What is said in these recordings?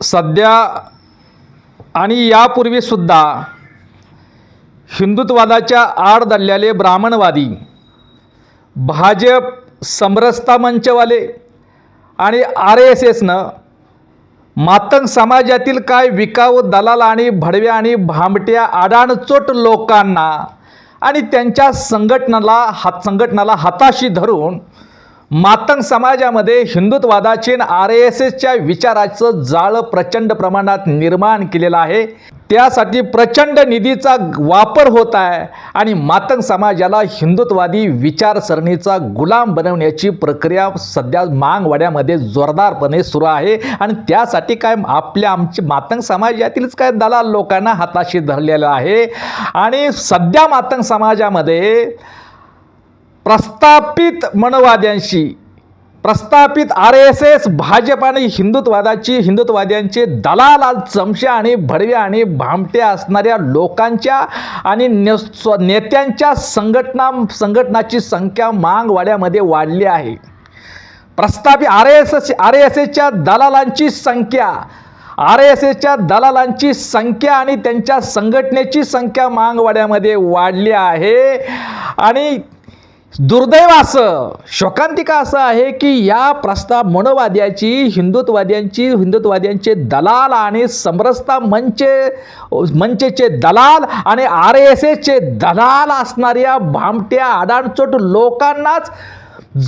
सध्या आणि यापूर्वीसुद्धा हिंदुत्ववादाच्या आड दडलेले ब्राह्मणवादी भाजप समरसता मंचवाले आणि आर एस एसनं मातंग समाजातील काय विकाऊ दलाल आणि भडव्या आणि भामट्या आडाणचोट लोकांना आणि त्यांच्या संघटनाला हात संघटनाला हाताशी धरून मातंग समाजामध्ये हिंदुत्वादाचे आर एस एसच्या विचाराचं जाळं प्रचंड प्रमाणात निर्माण केलेलं आहे. त्यासाठी प्रचंड निधीचा वापर होत आहे आणि मातंग समाजाला हिंदुत्वादी विचारसरणीचा गुलाम बनवण्याची प्रक्रिया सध्या मांगवाड्यामध्ये जोरदारपणे सुरू आहे. आणि त्यासाठी काय आपल्या आमचे मातंग समाजातीलच काय दलाल लोकांना हाताशी धरलेलं आहे. आणि सध्या मातंग समाजामध्ये प्रस्थापित मनवाद्यांशी. प्रस्थापित आर एस एस भाजप आणि हिंदुत्वादाची हिंदुत्ववाद्यांचे दलाल आज आणि भडव्या आणि भामट्या असणाऱ्या लोकांच्या आणि ने स्व नेत्यांच्या संघटना संघटनाची संख्या मांगवाड्यामध्ये वाढली आहे. प्रस्थापित R S S R S एसच्या दलालांची संख्या आर एस एसच्या दलालांची संख्या आणि त्यांच्या संघटनेची संख्या मांगवाड्यामध्ये वाढली आहे. आणि दुर्दैव असं शोकांतिका असं आहे की या प्रस्ताव मनोवाद्याची हिंदुत्ववाद्यांची हिंदुत्वाद्यांचे दलाल आणि समरसता मंचे मंचेचे दलाल आणि आर एस एसचे दलाल असणाऱ्या भामट्या आडाणचोट लोकांनाच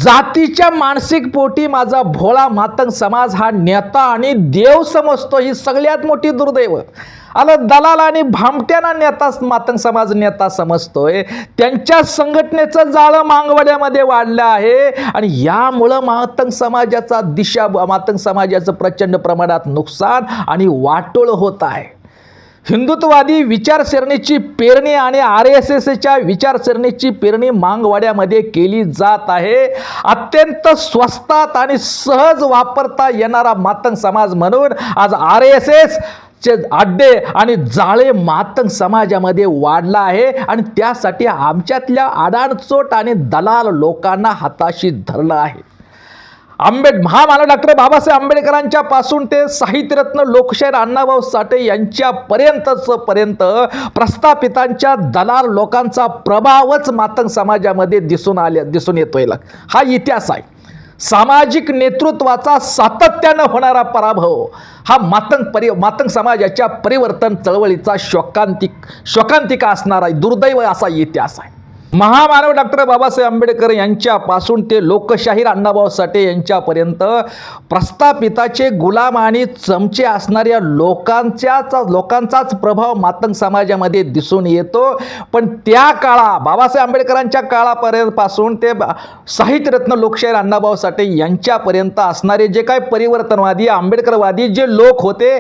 जातीच्या मानसिक पोटी माझा भोळा मातंग समाज हा नेता आणि देव समजतो ही सगळ्यात मोठी दुर्दैव. आला दलाल आणि भामट्याना नेता मातंग समाज नेता समजतोय. त्यांच्या संघटनेचं जाळं मांगवाड्यामध्ये वाढलं आहे. आणि यामुळं मातंग समाजाचा दिशा मातंग समाजाचं प्रचंड प्रमाणात नुकसान आणि वाटोळ होत आहे. हिंदुत्ववादी विचारसरणीची पेरणी आणि आर एस एसच्या विचारसरणीची पेरणी मांगवाड्यामध्ये केली जात आहे. अत्यंत स्वस्तात आणि सहज वापरता येणारा मातंग समाज म्हणून आज आर एस एस चे अड्डे आणि जाळे मातंग समाजामध्ये वाढला आहे आणि त्यासाठी आमच्यातल्या आडाणचोट आणि दलाल लोकांना हाताशी धरलं आहे. आंबेड महामानव डॉक्टर बाबासाहेब आंबेडकरांच्या पासून ते साहित्यरत्न लोकशाहीर अण्णाभाऊ साठे यांच्यापर्यंतच पर्यंत प्रस्थापितांच्या दलाल लोकांचा प्रभावच मातंग समाजामध्ये दिसून आले दिसून येतोय. हा इतिहास आहे. सामाजिक नेतृत्वाचा सातत्यानं होणारा पराभव हा मातंग परि मातंग समाजाच्या परिवर्तन चळवळीचा शोकांतिक शोकांतिका असणारा दुर्दैव असा इतिहास आहे. महामानव डॉक्टर बाबासाहेब आंबेडकर यांच्यापासून ते लोकशाहीर अण्णाभाऊ साठे यांच्यापर्यंत प्रस्थापिताचे गुलाम आणि चमचे असणाऱ्या लोकांच्याच लोकांचाच प्रभाव मातंग समाजामध्ये दिसून येतो. पण त्या काळा बाबासाहेब आंबेडकरांच्या काळापर्यंत पासून ते साहित्यरत्न लोकशाहीर अण्णाभाऊ साठे यांच्यापर्यंत असणारे जे काही परिवर्तनवादी आंबेडकरवादी जे लोक होते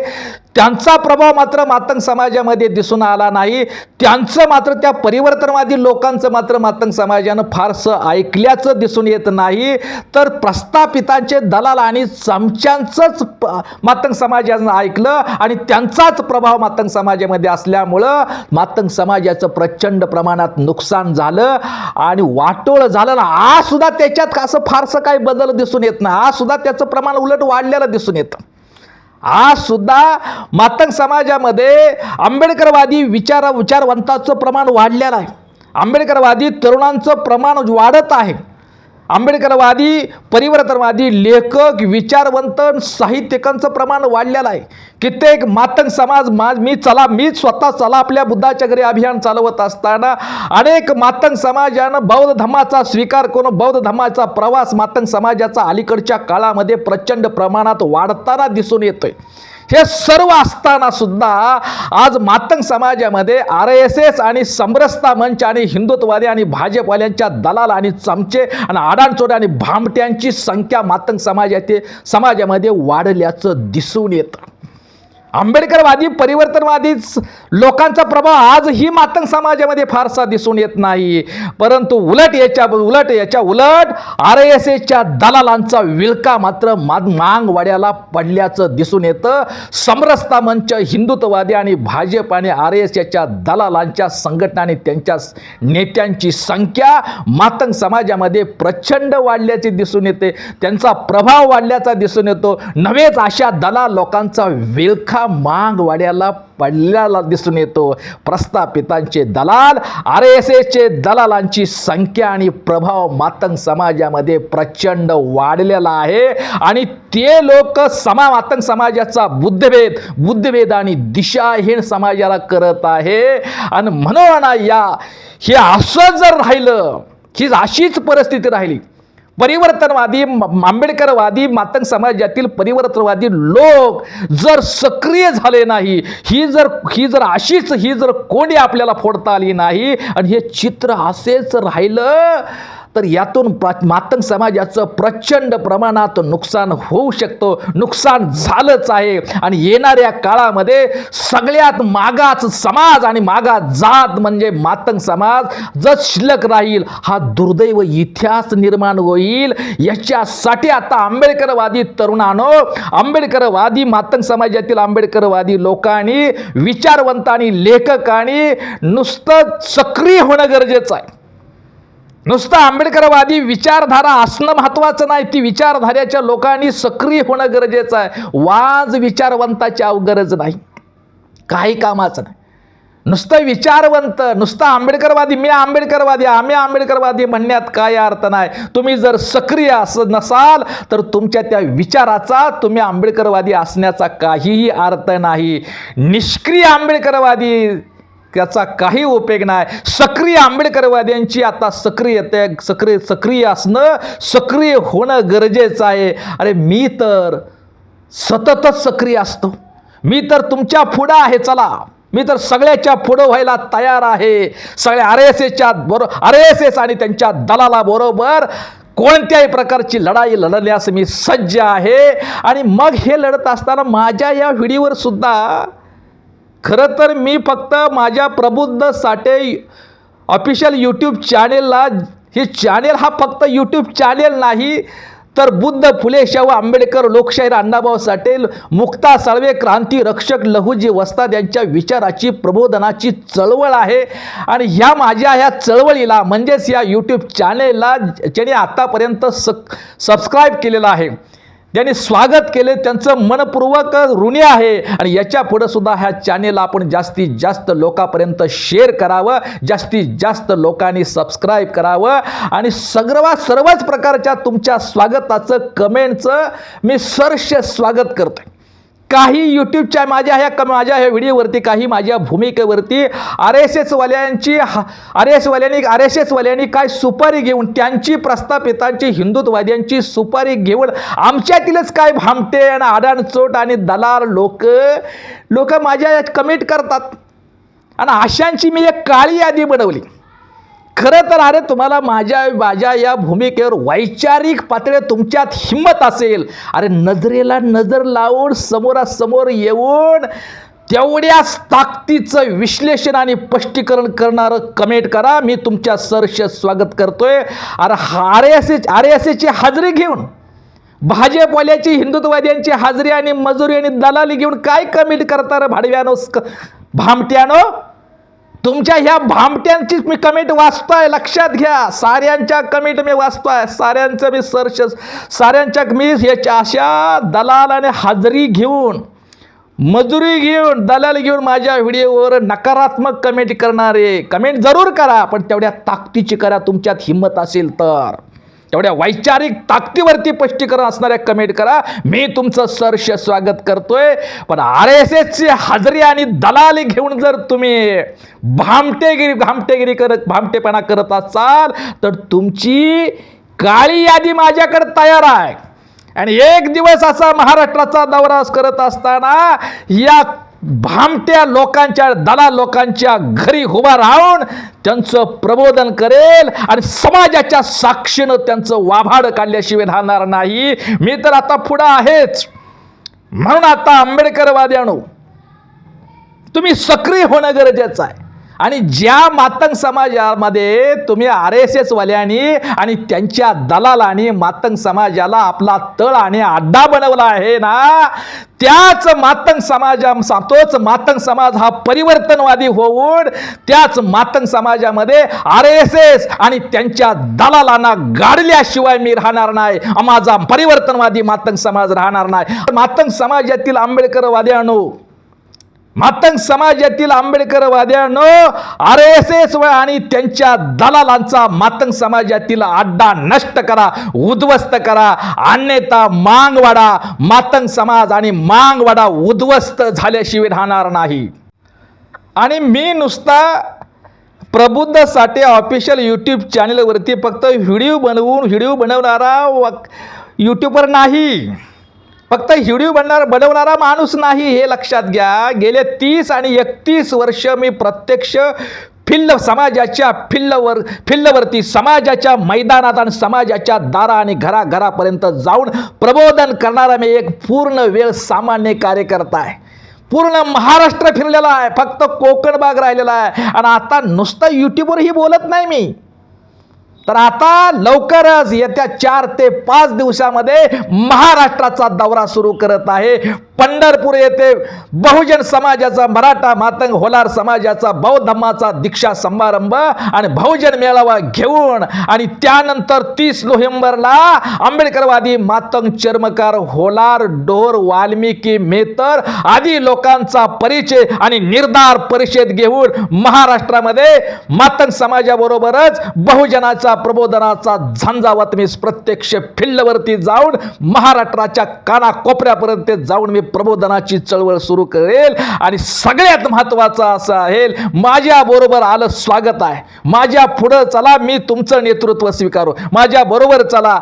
त्यांचा प्रभाव मात्र मातंग समाजामध्ये दिसून आला नाही. त्यांचं मात्र त्या परिवर्तनवादी लोकांचं मात्र मातंग समाजानं फारसं ऐकल्याचं दिसून येत नाही. तर प्रस्थापितांचे दलाल आणि चमच्यांचंच मातंग समाजानं ऐकलं आणि त्यांचाच प्रभाव मातंग समाजामध्ये असल्यामुळं मातंग समाजाचं प्रचंड प्रमाणात नुकसान झालं आणि वाटोळ झालं ना. आज सुद्धा त्याच्यात असं फारसं काही बदल दिसून येत नाही. आज सुद्धा त्याचं प्रमाण उलट वाढलेलं दिसून येतं. आज सुद्धा मातंग समाजामध्ये आंबेडकरवादी विचार विचारवंताचं प्रमाण वाढलेलं आहे. आंबेडकरवादी तरुणांचं प्रमाण वाढत आहे. आंबेडकरवादी परिवर्तनवादी लेखक विचारवंत साहित्यिकांचं प्रमाण वाढलेलं आहे. कित्येक मातंग समाज मा मी चला मी स्वतः चला आपल्या बुद्धाच्या घरी अभियान चालवत असताना अनेक मातंग समाजानं बौद्ध धर्माचा स्वीकार करून बौद्ध धर्माचा प्रवास मातंग समाजाचा अलीकडच्या काळामध्ये प्रचंड प्रमाणात वाढताना दिसून येतोय. हे सर्व असताना सुद्धा आज मातंग समाजामध्ये आर एस एस आणि समरसता मंच आणि हिंदुत्ववादी आणि भाजपवाल्यांच्या दलाल आणि चमचे आणि आडाणचोट आणि भामट्यांची संख्या मातंग समाजाचे समाजामध्ये वाढल्याचं दिसून येतं. आंबेडकरवादी परिवर्तनवादी लोकांचा प्रभाव आजही मातंग समाजामध्ये फारसा दिसून येत नाही. परंतु उलट याच्या उलट याच्या उलट आर एस एसच्या दलालांचा विळका मात्र मा- मांगवाड्याला पडल्याचं दिसून येतं. समरसता मंच हिंदुत्ववादी आणि भाजप आणि आर एस एसच्या दलालांच्या संघटना आणि त्यांच्या नेत्यांची संख्या मातंग समाजामध्ये प्रचंड वाढल्याचे दिसून येते. त्यांचा प्रभाव वाढल्याचा दिसून येतो. नव्हेच अशा दलाल लोकांचा विळखा मांगवाड्याला पडल्याला दिसून येतो. प्रस्थापितांचे दलाल आर एस एसचे दलालांची संख्या आणि प्रभाव मातंग समाजामध्ये प्रचंड वाढलेला आहे. आणि ते लोक समा मातंग समाजाचा बुद्धभेद बुद्धभेद आणि दिशाहीन समाजाला करत आहे. आणि म्हणून या हे असं जर राहिलं ही अशीच परिस्थिती राहिली परिवर्तनवादी आंबेडकरवादी मातंग समाजातील परिवर्तनवादी लोक जर सक्रिय झाले नाही ही जर ही जर अशीच ही जर कोंडी आपल्याला फोडता आली नाही आणि हे चित्र असेच राहिलं तर यातून प्रा- मातंग समाजाचं प्रचंड प्रमाणात नुकसान होऊ शकतो. नुकसान झालंच आहे. आणि येणाऱ्या काळामध्ये सगळ्यात मागाच समाज आणि मागा जात म्हणजे मातंग समाज जर शिल्लक राहील हा दुर्दैव इतिहास निर्माण होईल. याच्यासाठी आता आंबेडकरवादी तरुणानो आंबेडकरवादी मातंग समाजातील आंबेडकरवादी लोकांनी विचारवंतानी लेखकांनी नुसतं सक्रिय होणं गरजेचं आहे. नुसतं आंबेडकरवादी विचारधारा असणं महत्त्वाचं नाही ती विचारधाऱ्याच्या लोकांनी सक्रिय होणं गरजेचं आहे. वाज विचारवंताची अव गरज नाही. काही कामाचं नाही. नुसतं विचारवंत नुसतं आंबेडकरवादी मी आंबेडकरवादी आम्ही आंबेडकरवादी म्हणण्यात काय अर्थ नाही. तुम्ही जर सक्रिय असं नसाल तर तुमच्या त्या विचाराचा तुम्ही आंबेडकरवादी असण्याचा काहीही अर्थ नाही. निष्क्रिय आंबेडकरवादी त्याचा काही उपयोग नाही. सक्रिय आंबेडकरवाद्यांची आता सक्रिय त्या सक्रिय सक्रिय असणं सक्रिय होणं गरजेचं आहे. अरे मी तर सततच सक्रिय असतो. मी तर तुमच्या पुढं आहे चला. मी तर सगळ्याच्या पुढं व्हायला तयार आहे. सगळ्या आर एस एसच्या बरोबर आर एस एस आणि त्यांच्या दलाला बरोबर कोणत्याही प्रकारची लढाई लढण्यास मी सज्ज आहे. आणि मग हे लढत असताना माझ्या या व्हिडिओवर सुद्धा खरं तर मी फक्त माझ्या प्रबुद्ध साठे ऑफिशियल यूट्यूब चॅनेलला हे चॅनेल हा फक्त यूट्यूब चॅनेल नाही तर बुद्ध फुले शाहू आंबेडकर लोकशाहीर अण्णाभाऊ साठे मुक्ता साळवे क्रांती रक्षक लहूजी वस्ताद यांच्या विचाराची प्रबोधनाची चळवळ आहे. आणि ह्या माझ्या ह्या चळवळीला म्हणजेच या यूट्यूब चॅनेलला ज्याने आत्तापर्यंत स सबस्क्राईब केलेलं आहे. ज्यांनी स्वागत केले त्यांचं मनपूर्वक ऋणी आहे. आणि याच्या पुढं सुद्धा ह्या चॅनेल आपण जास्तीत जास्त लोकांपर्यंत शेअर करावं जास्तीत जास्त लोकांनी सबस्क्राईब करावं. आणि सगळं सर्वच प्रकारच्या तुमच्या स्वागताचं कमेंटचं मी सरश स्वागत करतोय. काही यूट्यूबच्या माझ्या ह्या क माझ्या ह्या व्हिडिओवरती काही माझ्या भूमिकेवरती आर एस एसवाल्यांची आर एस वाल्यांनी आर एस एसवाल्यांनी काय सुपारी घेऊन त्यांची प्रस्थापितांची हिंदुत्ववाद्यांची सुपारी घेऊन आमच्यातीलच काय भामटे आणि आडाणचोट आणि दलाल लोक लोक माझ्या कमेंट करतात. आणि अशांची मी एक काळी यादी बनवली. खरं तर अरे तुम्हाला माझ्या माझ्या या भूमिकेवर वैचारिक पातळी तुमच्यात हिंमत असेल. अरे नजरेला नजर लावून समोरासमोर येऊन तेवढ्याच ताकदीचं विश्लेषण आणि स्पष्टीकरण करणारं कमेंट करा. मी तुमच्या सरश स्वागत करतोय. अरे R S H R S एची हाजरी घेऊन भाजपवाल्याची हिंदुत्ववाद्यांची हाजरी आणि मजुरी आणि दलाली घेऊन काय कमेंट करता रे भाडव्यानो भामट्यानो? तुमच्या ह्या भामट्यांचीच मी कमेंट वाचतोय. लक्षात घ्या. साऱ्यांच्या कमेंट मी वाचतोय. साऱ्यांचं मी सर्च साऱ्यांच्या मी याच्या अशा दलालाने हजरी हाजरी घेऊन मजुरी घेऊन दलाल घेऊन माझ्या व्हिडिओवर नकारात्मक कमेंट करणारे. कमेंट जरूर करा पण तेवढ्या ताकदीची करा. तुमच्यात हिंमत असेल तर. तेवढ्या वैचारिक ताकदीवरती स्पष्टीकरण असणाऱ्या कमेंट करा. मी तुमचं सरश स्वागत करतोय. पण आर एस एसची हजरी आणि दलाली घेऊन जर तुम्ही भामटेगिरी भामटेगिरी करत भामटेपणा करत असाल तर तुमची काळी यादी माझ्याकडे तयार आहे. आणि एक दिवस असा महाराष्ट्राचा दौरा करत असताना या भामट्या लोकांच्या दला लोकांच्या घरी उभा राहून त्यांचं प्रबोधन करेल आणि समाजाच्या साक्षीनं त्यांचं वाभाड काढल्याशिवाय राहणार नाही. मी तर आता पुढं आहेच. म्हणून आता आंबेडकरवाद्यानो तुम्ही सक्रिय होणं गरजेचं आहे. आणि ज्या मातंग समाजामध्ये तुम्ही आर एस एसवाल्यांनी आणि त्यांच्या दलालाने मातंग समाजाला आपला तळ आणि अड्डा बनवला आहे ना त्याच मातंग समाजा तोच मातंग समाज हा परिवर्तनवादी होऊन त्याच मातंग समाजामध्ये आर एस एस आणि त्यांच्या दलालांना गाडल्याशिवाय मी राहणार नाही माझा परिवर्तनवादी मातंग समाज राहणार नाही. मातंग समाजातील आंबेडकरवाद्यानो मातंग समाजातील आंबेडकरवाद्यानं आर एस एस व आणि त्यांच्या दलालांचा मातंग समाजातील अड्डा नष्ट करा उद्ध्वस्त करा. अन्यथा मांगवाडा मातंग समाज आणि मांगवाडा उद्ध्वस्त झाल्याशिवाय राहणार नाही. आणि मी नुसता प्रबुद्ध साठे ऑफिशियल यूट्यूब चॅनलवरती फक्त व्हिडिओ बनवून व्हिडिओ बनवणारा व यूट्यूबर नाही. फक्त व्हिडिओ बनणार बनवणारा माणूस नाही हे लक्षात घ्या. गेले तीस आणि एकतीस वर्ष मी प्रत्यक्ष फिल्ल समाजाच्या फिल्लवर फिल्लवरती समाजाच्या मैदानात आणि समाजाच्या दारा आणि घराघरापर्यंत जाऊन प्रबोधन करणारा मी एक पूर्ण वेळ सामान्य कार्यकर्ता आहे. पूर्ण महाराष्ट्र फिरलेला आहे. फक्त कोकण भाग राहिलेला आहे. आणि आता नुसतं यूट्यूबवरही बोलत नाही मी. तर आता लवकरच येत्या चार ते पाच दिवसामध्ये महाराष्ट्राचा दौरा सुरू करत आहे. पंढरपूर येथे बहुजन समाजाचा मराठा मातंग होलार समाजाचा बौद्धमाचा दीक्षा समारंभ आणि बहुजन मेळावा घेऊन आणि त्यानंतर तीस नोव्हेंबरला आंबेडकरवादी मातंग चर्मकार होलार डोर वाल्मिकी मेतर आदी लोकांचा परिचय आणि निर्धार परिषद घेऊन महाराष्ट्रामध्ये मातंग समाजाबरोबरच बहुजनाचा प्रबोधनाचा झंझावत मी प्रत्यक्ष फिल्डवरती जाऊन महाराष्ट्राच्या कानाकोपऱ्यापर्यंत जाऊन मी प्रबोधनाची चळवळ सुरू करेल आणि सगळ्यात महत्त्वाचं असं आहे माझ्याबरोबर आलं स्वागत आहे. माझ्या पुढं चला मी तुमचं नेतृत्व स्वीकारू. माझ्या बरोबर चला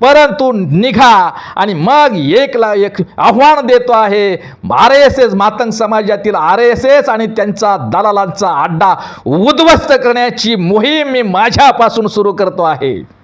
परंतु निघा आणि मग एकला एक आव्हान देतो आहे. आर एस एस मातंग समाजातील आर एस एस आणि त्यांचा दलालांचा अड्डा उद्ध्वस्त करण्याची मोहीम मी माझ्यापासून सुरू करतो आहे.